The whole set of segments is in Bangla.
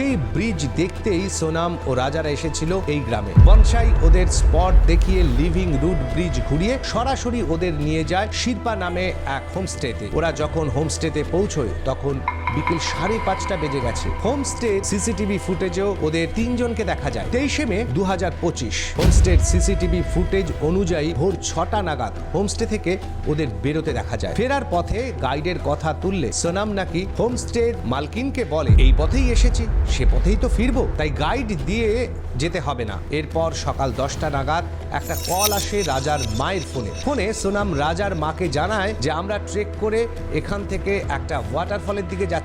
সেই ব্রিজ দেখতেই সোনাম ও রাজারা এসেছিল এই গ্রামে। বনসাই ওদের স্পট দেখিয়ে লিভিং রুট ব্রিজ ঘুরিয়ে সরাসরি ওদের নিয়ে যায় শিল্পা নামে এক হোমস্টেতে। ওরা যখন হোমস্টেতে পৌঁছয়, তখন বিকেল সাড়ে পাঁচটা বেজে গেছে। হোমস্টে সিসিটিভি ফুটেজেও ওদের তিনজনকে দেখা যায়। তেইশে মে দু হাজার পঁচিশ। হোমস্টের সিসিটিভি ফুটেজ অনুযায়ী ভোর ছটা নাগাদ হোমস্টে থেকে ওদের বেরোতে দেখা যায়। ফেরার পথে গাইডের কথা তুললে সোনাম নাকি হোমস্টের মালকিনকে বলে, এই পথেই এসেছি, সে পথেই তো ফিরবো। তাই গাইড দিয়ে যেতে হবে না। এরপর সকাল দশটা নাগাদ একটা কল আসে রাজার মায়ের ফোনে। ফোনে সোনাম রাজার মাকে জানায় যে, আমরা ট্রেক করে এখান থেকে একটা ওয়াটারফলের দিকে যাচ্ছি।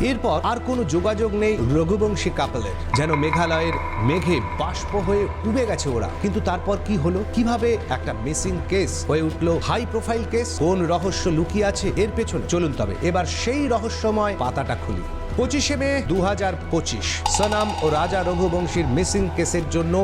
এরপর আর কোনো যোগাযোগ নেই রঘুবংশী কাপলের। যেন মেঘালয়ের মেঘে বাষ্প হয়ে উবে গেছে ওরা। কিন্তু তারপর কি হলো? কীভাবে একটা মিসিং কেস হয়ে উঠল? হাই প্রোফাইল কেস কোন রহস্য লুকিয়ে আছে? এর পেছনে। চলুন তবে, এবার সেই রহস্যময় পাতাটা খুলি। পঁচিশে মে দু হাজার পঁচিশ। সনাম ও রাজা রঘুবংশীর মিসিং কেসের জন্য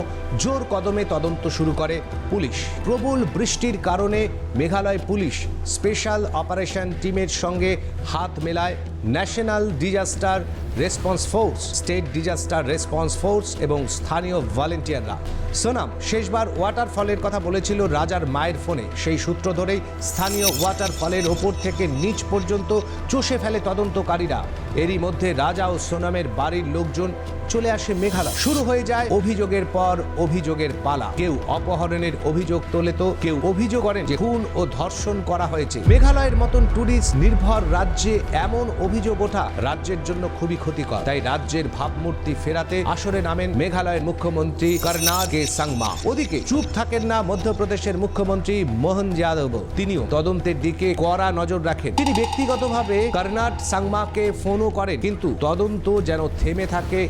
জোর কদমে তদন্ত শুরু করে পুলিশ। প্রবল বৃষ্টির কারণে মেঘালয় পুলিশ স্পেশাল অপারেশন টিমের সঙ্গে হাত মেলায় national disaster response force, state disaster response force এবং স্থানীয় ভলেন্টিয়াররা। সোনাম শেষবার ওয়াটারফলের কথা বলেছিল রাজার মায়ের ফোনে। সেই সূত্র ধরেই স্থানীয় ওয়াটারফলের ওপর থেকে নিচ পর্যন্ত চষে ফেলে তদন্তকারীরা। এরই মধ্যে রাজা ও সোনামের বাড়ির লোকজন চলে আসে মেঘালয়। শুরু হয়ে যায় অভিযোগের পর অভিযোগের পালা। কেউ অপহরণের অভিযোগ তোলে তো, কেউ অভিযোগ করেন যে খুন ও ধর্ষণ করা হয়েছে। মেঘালয়ের মতন ট্যুরিস্ট নির্ভর রাজ্যে এমন অভিযোগ ওঠা রাজ্যের জন্য খুবই ক্ষতিকর। তাই রাজ্যের ভাবমূর্তি ফেরাতে আসরে নামেন মেঘালয়ের মুখ্যমন্ত্রী কর্নাগে সাংমা। ওদিকে চুপ থাকেন না মধ্যপ্রদেশের মুখ্যমন্ত্রী মোহন যাদব। তিনিও তদন্তের দিকে কড়া নজর রাখেন। তিনি ব্যক্তিগতভাবে কর্নাট সাংমাকে ফোনও করেন, কিন্তু তদন্ত যেন থেমে থাকে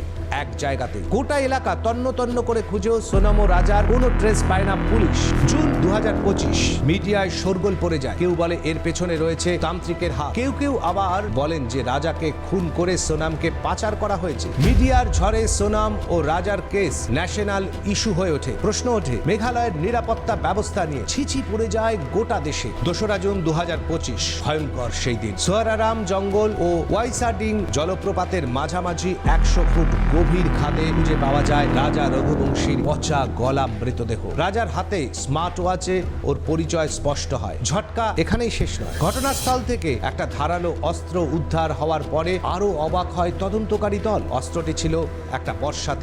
এক জায়গাতে। গোটা এলাকা তন্ন তন্ন করে খুঁজেও সোনাম রাজার কোনো ট্রেস পায় না পুলিশ। জুন দু পঁচিশ, মিডিয়ায় শোরগোল পড়ে যায়। কেউ বলে এর পেছনে রয়েছে তান্ত্রিকের হাত। কেউ কেউ আবার বলেন যে রাজাকে খুন করে সোনামকে পাচার করা হয়েছে। মিডিয়ার ঝড়ে সোনাম ও রাজার কেস ন্যাশনাল ইস্যু হয়ে ওঠে, প্রশ্ন ওঠে, মেঘালয়ের নিরাপত্তা ব্যবস্থা নিয়ে ছিছি পড়ে যায় গোটা দেশে। দোসরা জুন দুহাজার পঁচিশ, ভয়ঙ্কর সেই দিন। সোয়ারারাম জঙ্গল ও ওয়াইসাডিং জলপ্রপাতের মাঝামাঝি একশো ফুট গভীর খাদে খুঁজে পাওয়া যায় রাজা রঘুবংশীর পচা গলা মৃতদেহ। রাজার হাতে স্মার্ট ওয়াচে ওর পরিচয় স্পষ্ট হয়। ঝটকা এখানেই শেষ নয়। ঘটনাস্থল থেকে একটা ধারালো অস্ত্র উদ্ধার হওয়ার পরে আরও অবাক হয় তদন্তকারী দল। অস্ত্রটি ছিল একটা বর্ষাতে